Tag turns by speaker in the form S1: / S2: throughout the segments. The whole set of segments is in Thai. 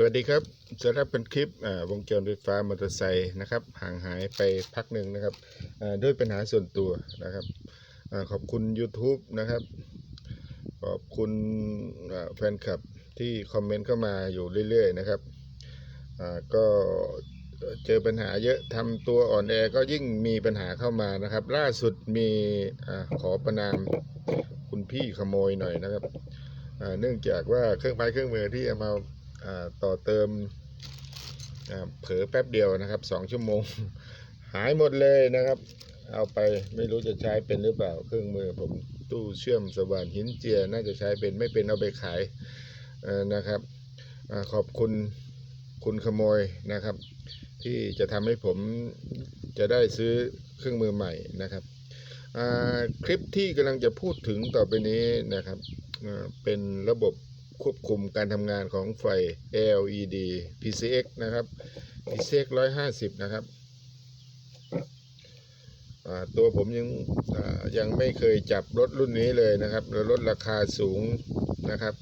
S1: สวัสดีครับสำหรับเป็นคลิปวงจรไฟฟ้ามอเตอร์ไซค์นะครับห่างหายไปพักหนึ่งนะครับด้วยปัญหาส่วนตัวนะครับอขอบคุณ YouTube นะครับ ขอบคุณแฟนคลับที่คอมเมนต์เข้ามาอยู่เรื่อยๆนะครับก็เจอปัญหาเยอะทำตัวอ่อนแอก็ยิ่งมีปัญหาเข้ามานะครับ ล่าสุดมีอขอประนามคุณพี่ขโมยหน่อยนะครับเนื่องจากว่าเครื่องไม้เครื่องมือที่เอามา ต่อเติมเผลอแป๊บเดียวนะครับสองชั่วโมง หายหมดเลยนะครับ เอาไปไม่รู้จะใช้เป็นหรือเปล่า เครื่องมือผมตู้เชื่อมสว่านหินเจียน่าจะใช้เป็นไม่เป็นเอาไปขายนะครับอขอบคุณคุณขโมยนะครับ ที่จะทำให้ผมจะได้ซื้อเครื่องมือใหม่นะครับคลิปที่กำลังจะพูดถึงต่อไปนี้นะครับเป็นระบบ ควบคุมการทำงานของไฟ LED PCX นะครับ PCX 150 นะครับตัวผมยังยังไม่เคยจับรถรุ่นนี้เลยนะครับรถราคาสูงนะครับ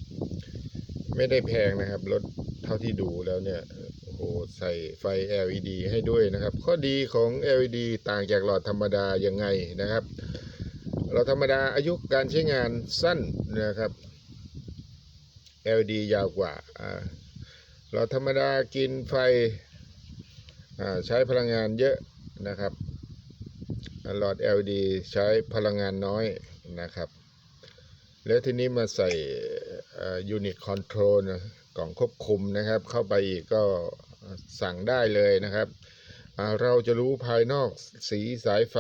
S1: ไม่ได้แพงนะครับ รถเท่าที่ดูแล้วเนี่ยโอ้โหใส่ไฟ LED ให้ด้วยนะครับ ข้อดีของ LED ต่างจากหลอดธรรมดายังไงนะครับหลอดธรรมดาอายุการใช้งานสั้นนะครับ LED ยาวกว่าอ่าหลอดธรรมดากินไฟใช้พลังงานเยอะนะครับ หลอด LED ใช้พลังงานน้อยนะครับ แล้วทีนี้มาใส่ยูนิตคอนโทรลกล่องควบคุมนะครับ เข้าไปอีกก็สั่งได้เลยนะครับ เราจะรู้ภายนอกสีสายไฟ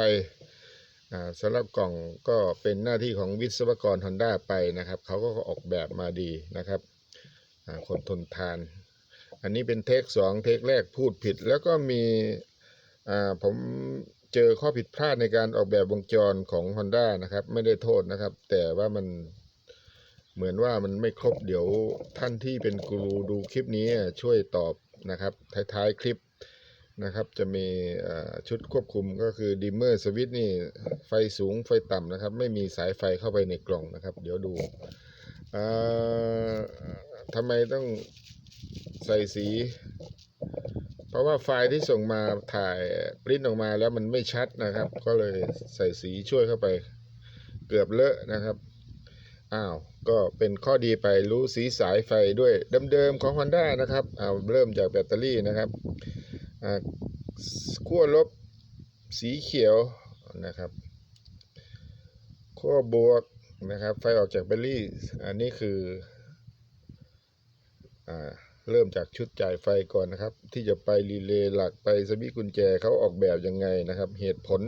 S1: สำหรับกล่องก็เป็นหน้าที่ของวิศวกร Honda ไปนะครับ เขาก็ออกแบบมาดีนะครับคนทนทาน อันนี้เป็นเทคสองเทคแรกพูดผิด แล้วก็มีผมเจอข้อผิดพลาดในการออกแบบวงจรของ Honda นะครับ ไม่ได้โทษนะครับ แต่ว่ามันเหมือนว่ามันไม่ครบเดี๋ยวท่านที่เป็นกูรูดูคลิปนี้ช่วยตอบนะครับ ท้ายๆคลิป นะครับ จะมีชุดควบคุมก็คือดิมเมอร์สวิตนี่ไฟสูงไฟต่ำนะครับ ไม่มีสายไฟเข้าไปในกล่องนะครับ เดี๋ยวดูทำไมต้องใส่สี เพราะว่าไฟล์ที่ส่งมาถ่ายปริ้นออกมาแล้วมันไม่ชัดนะครับ ก็เลยใส่สีช่วยเข้าไปเกือบเลอะนะครับอ้าวก็เป็นข้อดีไปรู้สีสายไฟด้วยเดิมๆของ Honda นะครับเอาเริ่มจากแบตเตอรี่นะครับ ขั้วลบสีเขียวนะครับขั้วบวกนะครับ ไฟออกจากแบตเตอรี่ อันนี้คืออเริ่มจากชุดจ่ายไฟก่อนนะครับ ที่จะไปรีเลย์หลักไปสวิตช์กุญแจเขาออกแบบยังไงนะครับ เหตุผล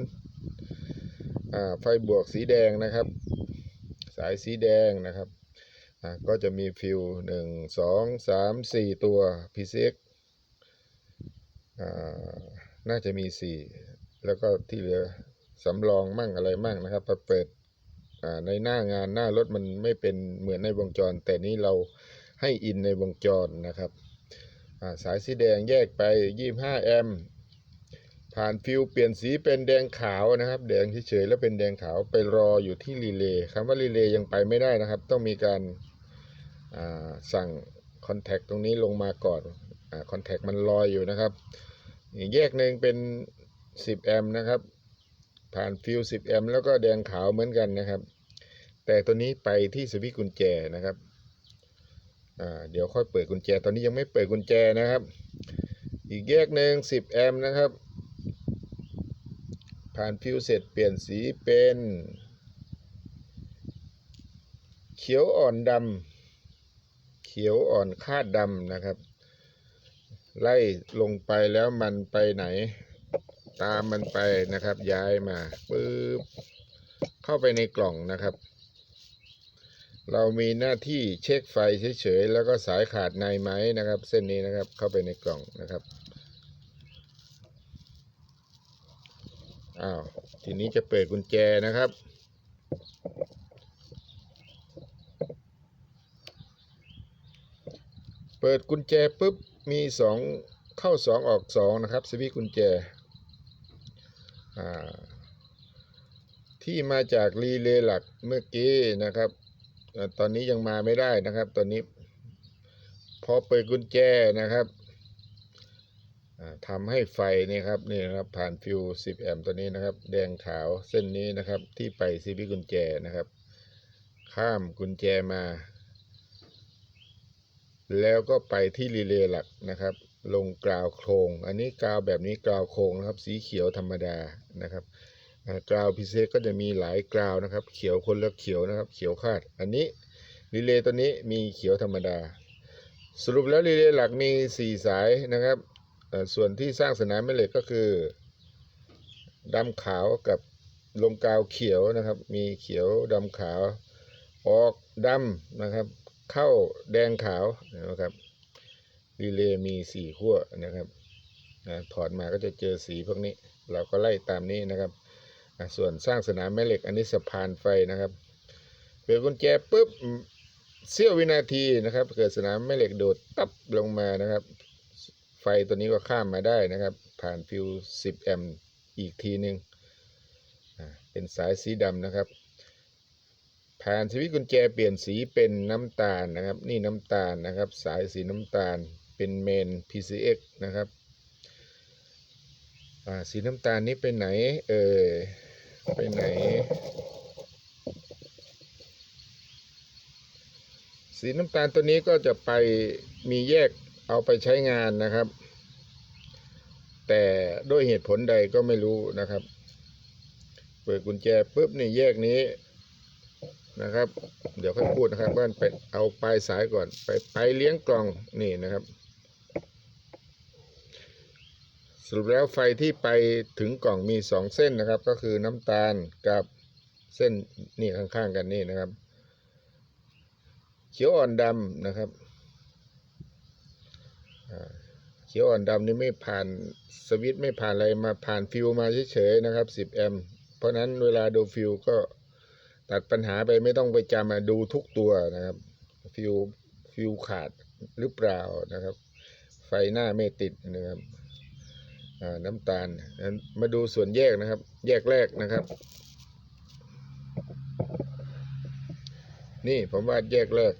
S1: ไฟบวกสีแดงนะครับ สายสีแดงนะครับก็จะมีฟิวหนึ่งสองสามสี่ตัว PCX อ่า น่าจะมีสี่แล้วก็ที่เหลือสำรองมั่งอะไรมั่งนะครับพอเปิดในหน้างานหน้ารถมันไม่เป็นเหมือนในวงจร แต่นี้เราให้อินในวงจรนะครับาสายสีแดงแยกไป 25 แอมป์ผ่านฟิวเปลี่ยนสีเป็นแดงขาวนะครับ แดงเฉยๆแล้วเป็นแดงขาวไปรออยู่ที่รีเลย์คำว่ารีเลย์ยังไปไม่ได้นะครับ ต้องมีการาสั่งคอนแทคตรงนี้ลงมาก่อน คอนแทคมันลอยอยู่นะครับอีกแยกหนึ่งเป็น 10 แอมป์นะครับ ผ่านฟิว10 แอมป์แล้วก็แดงขาวเหมือนกันนะครับ แต่ตัวนี้ไปที่สวิตช์กุญแจนะครับเดี๋ยวค่อยเปิดกุญแจ ตอนนี้ยังไม่เปิดกุญแจนะครับ อีกแยกหนึ่ง10 แอมป์นะครับ ผ่านฟิวเสร็จเปลี่ยนสีเป็น เขียวอ่อนดำเขียวอ่อนคาดดำนะครับ ไล่ลงไปแล้วมันไปไหน ตามมันไปนะครับ ย้ายมาปึ๊บเข้าไปในกล่องนะครับ เรามีหน้าที่เช็คไฟเฉยๆแล้วก็สายขาดในไหมนะครับ เส้นนี้นะครับเข้าไปในกล่องนะครับอ้าวทีนี้จะเปิดกุญแจนะครับ เปิดกุญแจปุ๊บ มีสองเข้าสองออกสองนะครับสวิตกุญแจที่มาจากรีเลย์หลักเมื่อกี้นะครับอตอนนี้ยังมาไม่ได้นะครับ ตอนนี้ พอเปิดกุญแจนะครับทำให้ไฟนี่ครับนี่นะครับผ่านฟิว 10 แอมป์ตัวนี้นะครับ แดงขาวเส้นนี้นะครับที่ไปซีพีกุญแจนะครับ ข้ามกุญแจมา แล้วก็ไปที่รีเลย์หลักนะครับ ลงกราวโครง อันนี้กราวแบบนี้กราวโครงนะครับ สีเขียวธรรมดานะครับกราวพิเศษก็จะมีหลายกราวนะครับ เขียวคนละเขียวนะครับ เขียวคาด อันนี้รีเลย์ตัวนี้มีเขียวธรรมดา สรุปแล้วรีเลย์หลักมี 4 สายนะครับ ส่วนที่สร้างสนามแม่เหล็กก็คือดำขาวกับลงกาวเขียวนะครับ มีเขียวดำขาว ออกดำนะครับ เข้าแดงขาวนะครับรีเลย์มีสี่ขั้วนะครับถอดมาก็จะเจอสีพวกนี้ เราก็ไล่ตามนี้นะครับ ส่วนสร้างสนามแม่เหล็กอันนี้สะพานไฟนะครับเปิดกุญแจปุ๊บเสี้ยววินาทีนะครับ เกิดสนามแม่เหล็กโดดตับลงมานะครับ ไฟตัวนี้ก็ข้ามมาได้นะครับ ผ่านฟิว10 แอมป์อีกทีหนึ่งอะเป็นสายสีดำนะครับ ผ่านสวิตช์กุญแจเปลี่ยนสีเป็นน้ำตาลนะครับ นี่น้ำตาลนะครับ สายสีน้ำตาลเป็นเมน PCX นะครับสีน้ำตาลนี้ไปไหน เออไปไหน สีน้ำตาลตัวนี้ก็จะไปมีแยกเอาไปใช้งานนะครับ แต่ด้วยเหตุผลใดก็ไม่รู้นะครับ เปิดกุญแจปุ๊บนี่แยกนี้ นะครับ เดี๋ยวค่อยพูดนะครับว่าไปเอาปลายสายก่อน ไปไปเลี้ยงกล่องนี่นะครับ สรุปแล้วไฟที่ไปถึงกล่องมีสองเส้นนะครับ ก็คือน้ำตาลกับเส้นนี่ข้างๆกันนี่นะครับ เขียวอ่อนดำนะครับเขียวอ่อนดำนี่ไม่ผ่านสวิตช์ไม่ผ่านอะไรมาผ่านฟิวมาเฉยๆนะครับ 10 แอมป์เพราะนั้นเวลาดูฟิวก็ ตัดปัญหาไปไม่ต้องไปจำมาดูทุกตัวนะครับ ฟิวฟิวขาดหรือเปล่านะครับ ไฟหน้าไม่ติดนะครับน้ำตาล มาดูส่วนแยกนะครับ แยกแรกนะครับ นี่ผมวาดแยกแรก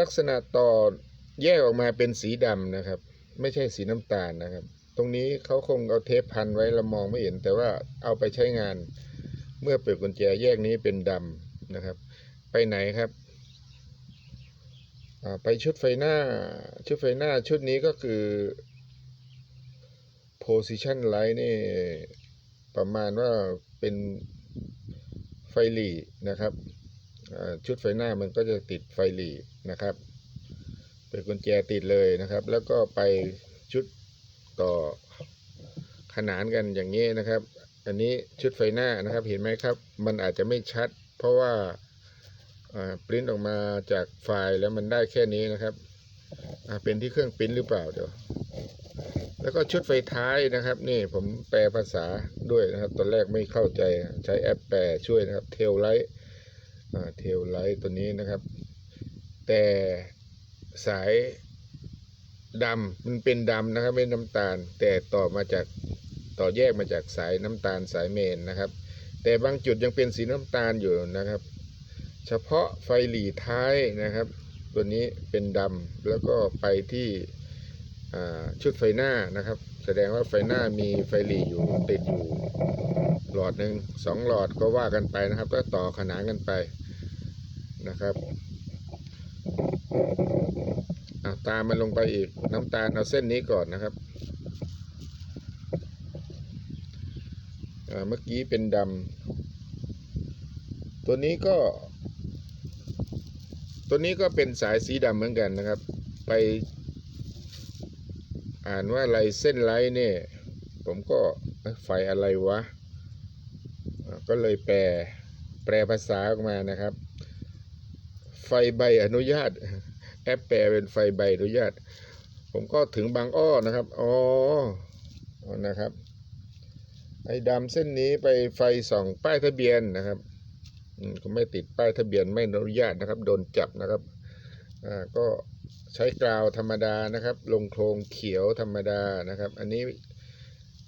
S1: ลักษณะต่อแยกออกมาเป็นสีดำนะครับ ไม่ใช่สีน้ำตาลนะครับ ตรงนี้เขาคงเอาเทปพันไว้เรามองไม่เห็น แต่ว่าเอาไปใช้งาน เมื่อเปิดกุญแจแยกนี้เป็นดำนะครับ ไปไหนครับไปชุดไฟหน้า ชุดไฟหน้าชุดนี้ก็คือ position light นี่ ประมาณว่าเป็นไฟหลีนะครับ ชุดไฟหน้ามันก็จะติดไฟหลีนะครับ เปิดกุญแจติดเลยนะครับ แล้วก็ไปชุด ต่อขนานกันอย่างนี้นะครับ อันนี้ชุดไฟหน้านะครับ เห็นไหมครับ มันอาจจะไม่ชัด เพราะว่าปริ้นออกมาจากไฟล์แล้วมันได้แค่นี้นะครับเป็นที่เครื่องปริ้นหรือเปล่าเดี๋ยวแล้วก็ชุดไฟท้ายนะครับ นี่ผมแปลภาษาด้วยนะครับ ตอนแรกไม่เข้าใจใช้แอปแปลช่วยนะครับเทลไลท์เทลไลท์ตัวนี้นะครับ แต่สาย ดำมันเป็นดำนะครับไม่น้ำตาล แต่ต่อมาจากต่อแยกมาจากสายน้ำตาลสายเมนนะครับ แต่บางจุดยังเป็นสีน้ำตาลอยู่นะครับ เฉพาะไฟหลีท้ายนะครับ ตัวนี้เป็นดำแล้วก็ไปที่ชุดไฟหน้านะครับ แสดงว่าไฟหน้ามีไฟหลีอยู่ติดอยู่หลอดหนึ่งสองหลอดก็ว่ากันไปนะครับ ก็ต่อขนานกันไปนะครับ ตามมันลงไปอีกน้ำตาลเอาเส้นนี้ก่อนนะครับเมื่อกี้เป็นดำตัวนี้ก็ ตัวนี้ก็เป็นสายสีดำเหมือนกันนะครับ ไป อ่านว่าอะไรเส้นไลท์เนี่ย ผมก็ไฟอะไรวะ ก็เลยแปล แปลภาษาออกมานะครับ ไฟใบอนุญาต แอปแปลเป็นไฟใบอนุญาต ผมก็ถึงบางอ้อนะครับ อ๋อนะครับ ไอ้ดำเส้นนี้ไปไฟส่องป้ายทะเบียนนะครับอืมก็ไม่ติดป้ายทะเบียนไม่อนุญาตนะครับ โดนจับนะครับ อ่า ก็ใช้กราวธรรมดานะครับ ลงโครงเขียวธรรมดานะครับ อันนี้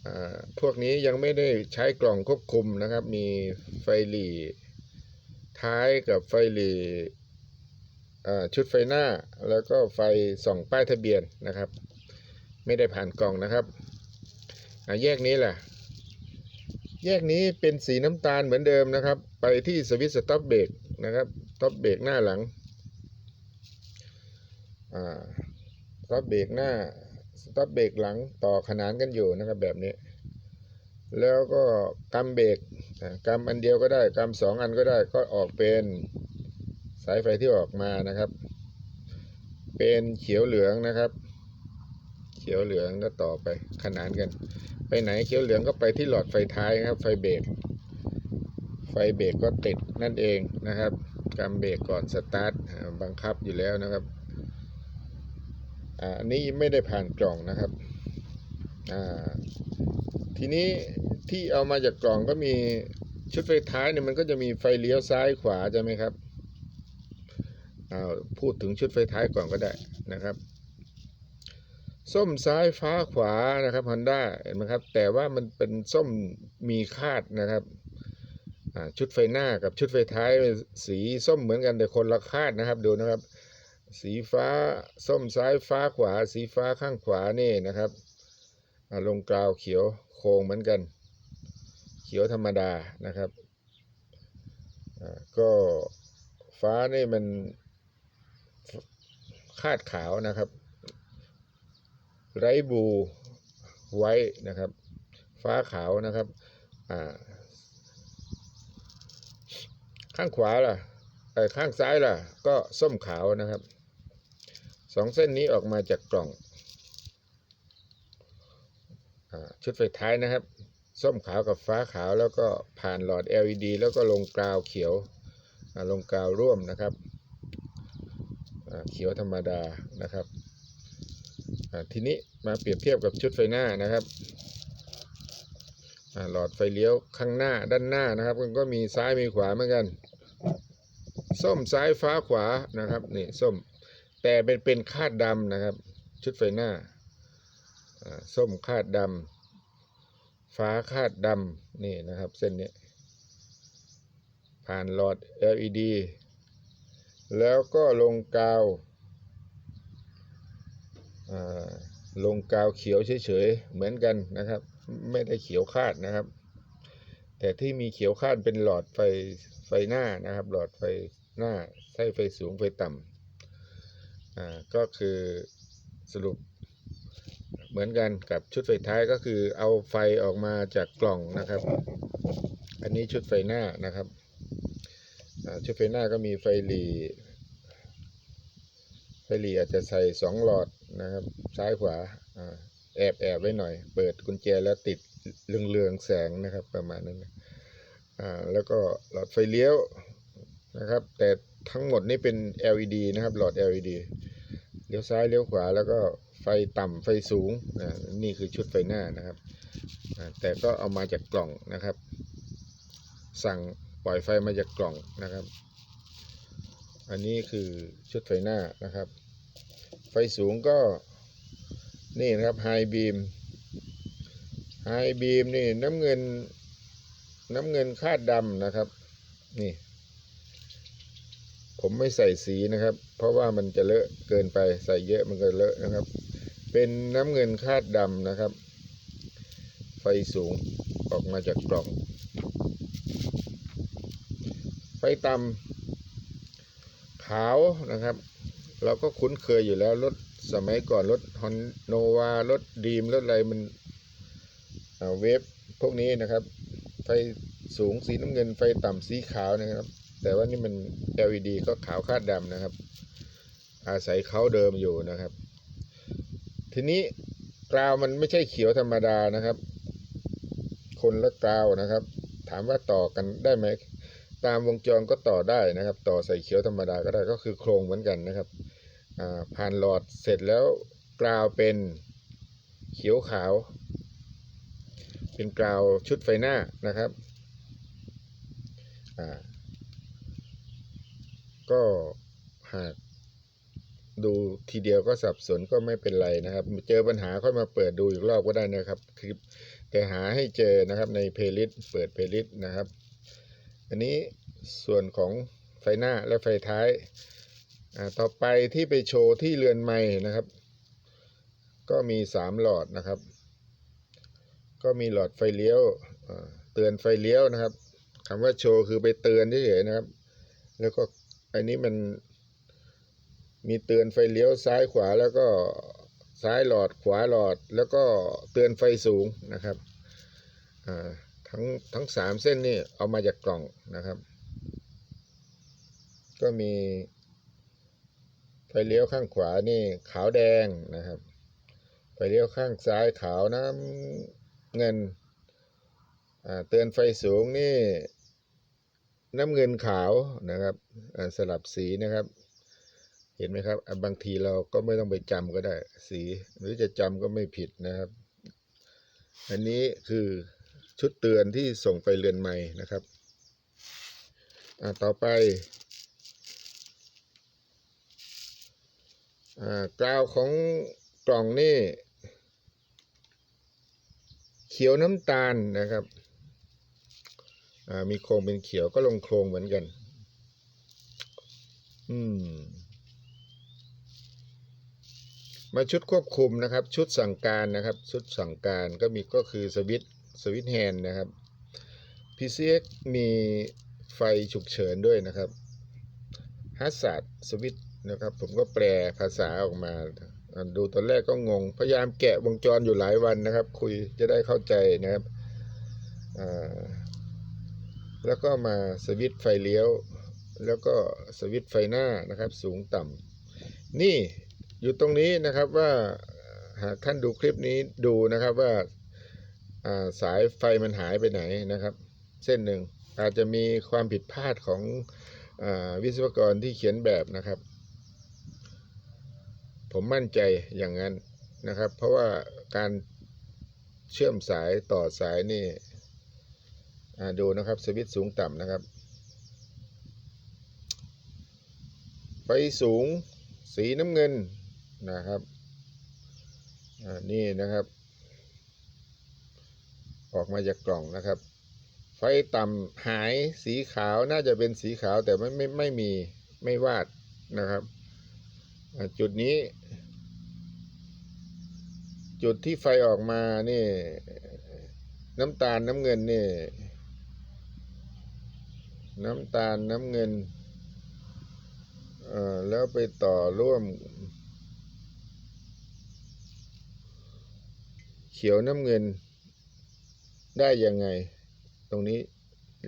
S1: อ่าพวกนี้ยังไม่ได้ใช้กล่องควบคุมนะครับ มีไฟหลีท้ายกับไฟหลี ชุดไฟหน้าแล้วก็ไฟส่องป้ายทะเบียนนะครับ ไม่ได้ผ่านกล่องนะครับแยกนี้แหละแยกนี้เป็นสีน้ำตาลเหมือนเดิมนะครับ ไปที่สวิตช์สต็อปเบรกนะครับสต็อปเบรกหน้าหลังอ่าสต็อปเบรกหน้าสต็อปเบรกหลังต่อขนานกันอยู่นะครับแบบนี้ แล้วก็กำเบรกกำอันเดียวก็ได้กำสองอันก็ได้ก็ออกเป็น สายไฟที่ออกมานะครับ เป็นเขียวเหลืองนะครับ เขียวเหลืองก็ต่อไปขนานกัน ไปไหนเขียวเหลืองก็ไปที่หลอดไฟท้ายครับ ไฟเบรกไฟเบรกก็ติดนั่นเองนะครับกำเบรกก่อนสตาร์ทบังคับอยู่แล้วนะครับอันนี้ไม่ได้ผ่านกล่องนะครับทีนี้ที่เอามาจากกล่องก็มีชุดไฟท้ายเนี่ยมันก็จะมีไฟเลี้ยวซ้ายขวาใช่ไหมครับ พูดถึงชุดไฟท้ายก่อนก็ได้นะครับ ส้มซ้ายฟ้าขวานะครับฮอนด้าเห็นไหมครับ แต่ว่ามันเป็นส้มมีคาดนะครับชุดไฟหน้ากับชุดไฟท้ายสีส้มเหมือนกันแต่คนละคาดนะครับดูนะครับ สีฟ้าส้มซ้ายฟ้าขวา สีฟ้าข้างขวานี่นะครับลงกราวเขียวโค้งเหมือนกัน เขียวธรรมดานะครับก็ฟ้านี่มัน คาดขาวนะครับ ไรบูไว้นะครับ ฟ้าขาวนะครับอ่าข้างขวาล่ะเอ่อข้างซ้ายล่ะ ก็ส้มขาวนะครับสองเส้นนี้ออกมาจากกล่องอชุดไฟท้ายนะครับ ส้มขาวกับฟ้าขาวแล้วก็ผ่านหลอด LED แล้วก็ลงกราวเขียวลงกราวร่วมนะครับ เขียวธรรมดานะครับ ทีนี้มาเปรียบเทียบกับชุดไฟหน้านะครับ หลอดไฟเลี้ยวข้างหน้าด้านหน้านะครับมันก็มีซ้ายมีขวาเหมือนกัน ส้มซ้ายฟ้าขวานะครับนี่ส้มแต่เป็นเป็นคาดดำนะครับ ชุดไฟหน้าส้มคาดดำฟ้าคาดดำนี่นะครับ เส้นนี้ผ่านหลอด LED แล้วก็ลงกาวลงกาวเขียวเฉยๆเหมือนกันนะครับ ไม่ได้เขียวคาดนะครับ แต่ที่มีเขียวคาดเป็นหลอดไฟไฟหน้านะครับ หลอดไฟหน้าใช้ไฟสูงไฟต่ำอ่าก็คือสรุปเหมือนกันกับชุดไฟท้ายก็คือเอาไฟออกมาจากกล่องนะครับ อันนี้ชุดไฟหน้านะครับ ชุดไฟหน้าก็มีไฟหลีไฟหลีอาจจะใส่สองหลอดนะครับ ซ้ายขวาอแอบแอบไว้หน่อย เปิดกุญแจแล้วติดเรืองเรืองๆแสงนะครับ ประมาณนั้นนะแล้วก็หลอดไฟเลี้ยวนะครับ แต่ทั้งหมดนี่เป็น LED นะครับ หลอด LED เลี้ยวซ้ายเลี้ยวขวาแล้วก็ไฟต่ำไฟสูงนี่คือชุดไฟหน้านะครับ แต่ก็เอามาจากกล่องนะครับ สั่ง ปล่อยไฟมาจากกล่องนะครับ อันนี้คือชุดไฟหน้านะครับ ไฟสูงก็นี่นะครับไฮบีมไฮบีมนี่น้ำเงินน้ำเงินคาดดำนะครับ นี่ ผมไม่ใส่สีนะครับ เพราะว่ามันจะเลอะเกินไปใส่เยอะมันก็เลอะนะครับ เป็นน้ำเงินคาดดำนะครับ ไฟสูงออกมาจากกล่อง ไฟต่ำขาวนะครับ เราก็คุ้นเคยอยู่แล้วรถสมัยก่อนรถฮอนโนวารถดีมรถอะไรมันเวฟพวกนี้นะครับ ไฟสูงสีน้ำเงินไฟต่ำสีขาวนะครับ แต่ว่านี่มัน LED ก็ขาวคาดดำนะครับ อาศัยเขาเดิมอยู่นะครับ ทีนี้กราวมันไม่ใช่เขียวธรรมดานะครับ คนละกราวนะครับ ถามว่าต่อกันได้ไหม ตามวงจรก็ต่อได้นะครับ ต่อใส่เขียวธรรมดาก็ได้ก็คือโครงเหมือนกันนะครับผ่านหลอดเสร็จแล้วกราวเป็นเขียวขาว เป็นกราวชุดไฟหน้านะครับก็หากดูทีเดียวก็สับสนก็ไม่เป็นไรนะครับ เจอปัญหาค่อยมาเปิดดูอีกรอบก็ได้นะครับคลิปแต่หาให้เจอนะครับในเพลย์ลิสต์เปิดเพลย์ลิสต์นะครับ อันนี้ส่วนของไฟหน้าและไฟท้ายต่อไปที่ไปโชว์ที่เรือนไม้นะครับ ก็มีสามหลอดนะครับ ก็มีหลอดไฟเลี้ยวเตือนไฟเลี้ยวนะครับคำว่าโชว์คือไปเตือนเฉยๆนะครับ แล้วก็อันนี้มันมีเตือนไฟเลี้ยวซ้ายขวาแล้วก็ซ้ายหลอดขวาหลอดแล้วก็เตือนไฟสูงนะครับอ่า ทั้งทั้งสามเส้นนี่เอามาจากกล่องนะครับ ก็มี ไฟเลี้ยวข้างขวานี่ขาวแดงนะครับ ไฟเลี้ยวข้างซ้ายขาวน้ำเงินเตือนไฟสูงนี่น้ำเงินขาวนะครับสลับสีนะครับ เห็นไหมครับ บางทีเราก็ไม่ต้องไปจำก็ได้ สี หรือจะจำก็ไม่ผิดนะครับ อันนี้คือ ชุดเตือนที่ส่งไปเรือนใหม่นะครับต่อไปอ่ากราวของกล่องนี่เขียวน้ำตาลนะครับ มีโครงเป็นเขียวก็ลงโครงเหมือนกัน อืม มาชุดควบคุมนะครับ ชุดสั่งการนะครับ ชุดสั่งการก็มีก็คือสวิตช์ สวิตแฮนนะครับ PCX มีไฟฉุกเฉินด้วยนะครับฮัสซัดสวิตนะครับ ผมก็แปลภาษาออกมา ดูตอนแรกก็งง พยายามแกะวงจรอยู่หลายวันนะครับ คุยจะได้เข้าใจนะครับ แล้วก็มาสวิตไฟเลี้ยว แล้วก็สวิตไฟหน้านะครับ สูงต่ำนี่อยู่ตรงนี้นะครับว่าหากท่านดูคลิปนี้ดูนะครับว่า สายไฟมันหายไปไหนนะครับ เส้นหนึ่งอาจจะมีความผิดพลาดของอวิศวกรที่เขียนแบบนะครับ ผมมั่นใจอย่างนั้นนะครับ เพราะว่าการเชื่อมสายต่อสายนี่ดูนะครับสวิตช์สูงต่ำนะครับไฟสูงสีน้ำเงินนะครับนี่นะครับ ออกมาจากกล่องนะครับ ไฟต่ำหายสีขาวน่าจะเป็นสีขาวแต่ไม่ไม่ไม่มีไม่วาดนะครับ จุดนี้ จุดที่ไฟออกมานี่ น้ำตาลน้ำเงินนี่ น้ำตาลน้ำเงินเอ่อแล้วไปต่อร่วม เขียวน้ำเงิน ได้ยังไง ตรงนี้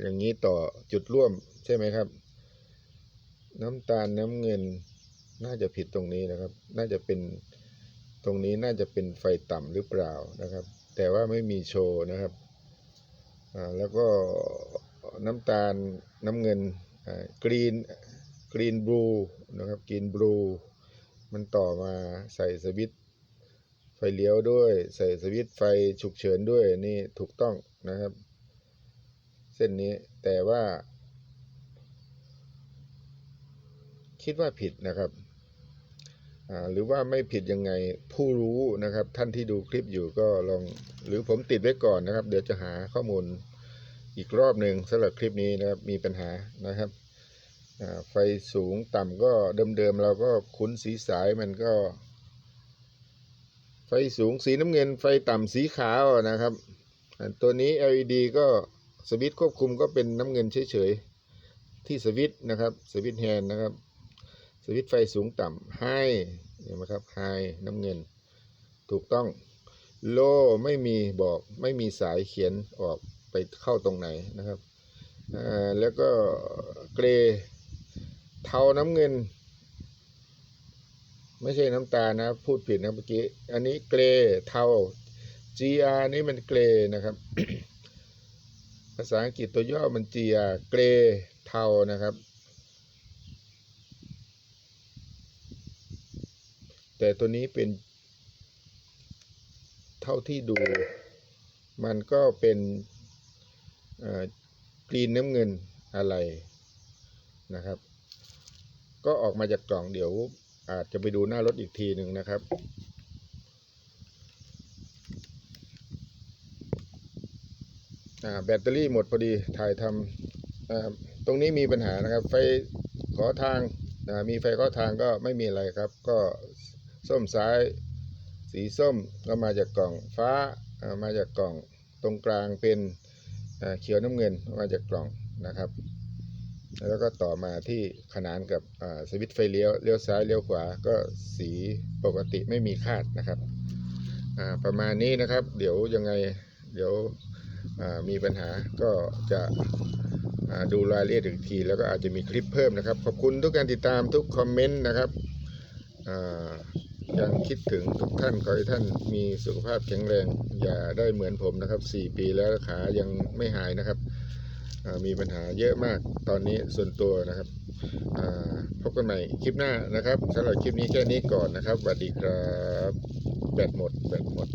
S1: อย่างนี้ต่อจุดร่วมใช่ไหมครับ น้ำตาลน้ำเงิน น่าจะผิดตรงนี้นะครับ น่าจะเป็นตรงนี้น่าจะเป็นไฟต่ำหรือเปล่านะครับ แต่ว่าไม่มีโชว์นะครับอ่าแล้วก็น้ำตาลน้ำเงินกรีนกรีนบลูนะครับกรีนบลูมันต่อมาใส่สวิต ไฟเลี้ยวด้วย ใส่สวิตช์ไฟฉุกเฉินด้วยนี่ถูกต้องนะครับ เส้นนี้แต่ว่า คิดว่าผิดนะครับหรือว่าไม่ผิดยังไงผู้รู้นะครับ ท่านที่ดูคลิปอยู่ก็ลอง หรือผมติดไว้ก่อนนะครับ เดี๋ยวจะหาข้อมูลอีกรอบหนึ่งสำหรับคลิปนี้นะครับมีปัญหานะครับไฟสูงต่ำก็เดิมๆเราก็คุ้นสีสายมันก็ ไฟสูงสีน้ำเงินไฟต่ำสีขาวนะครับ ตัวนี้ LED ก็สวิตช์ควบคุมก็เป็นน้ำเงินเฉยๆ ที่สวิตช์นะครับสวิตช์แฮนด์นะครับ สวิตช์ไฟสูงต่ำไฮเห็นไหมครับไฮน้ำเงิน ถูกต้องโลไม่มีบอกไม่มีสายเขียนออกไปเข้าตรงไหนนะครับแล้วก็เกร์เทาน้ำเงิน ไม่ใช่น้ำตาลนะ พูดผิดนะเมื่อกี้ อันนี้เกรเทา GR นี่มันเกรนะครับ ภาษาอังกฤษตัวย่อมัน GR เกรเทานะครับ แต่ตัวนี้เป็น เท่าที่ดู มันก็เป็นกรีนน้ำเงินอะไรนะครับ ก็ออกมาจากกล่องเดี๋ยว อาจจะไปดูหน้ารถอีกทีหนึ่งนะครับ แบตเตอรี่หมดพอดีถ่ายทำตรงนี้มีปัญหานะครับ ไฟขอทางมีไฟข้าทางก็ไม่มีอะไรครับ ก็ส้มซ้าย สีส้มก็มาจากกล่องฟ้ามาจากกล่องตรงกลางเป็นเขียวน้ำเงินมาจากกล่องนะครับ แล้วก็ต่อมาที่ขนานกับสวิตช์ไฟเลี้ยวเลี้ยวซ้ายเลี้ยวขวาก็สีปกติไม่มีคาดนะครับประมาณนี้นะครับ เดี๋ยวยังไงเดี๋ยวมีปัญหาก็จะดูรายละเอียดอีกที แล้วก็อาจจะมีคลิปเพิ่มนะครับ ขอบคุณทุกการติดตามทุกคอมเมนต์นะครับยังคิดถึงทุกท่านขอให้ท่านมีสุขภาพแข็งแรง อย่าได้เหมือนผมนะครับ 4 ปีแล้วขายังไม่หายนะครับ มีปัญหาเยอะมากตอนนี้ส่วนตัวนะครับพบกันใหม่คลิปหน้านะครับสำหรับคลิปนี้แค่นี้ก่อนนะครับสวัสดีครับ แบตหมด แบตหมด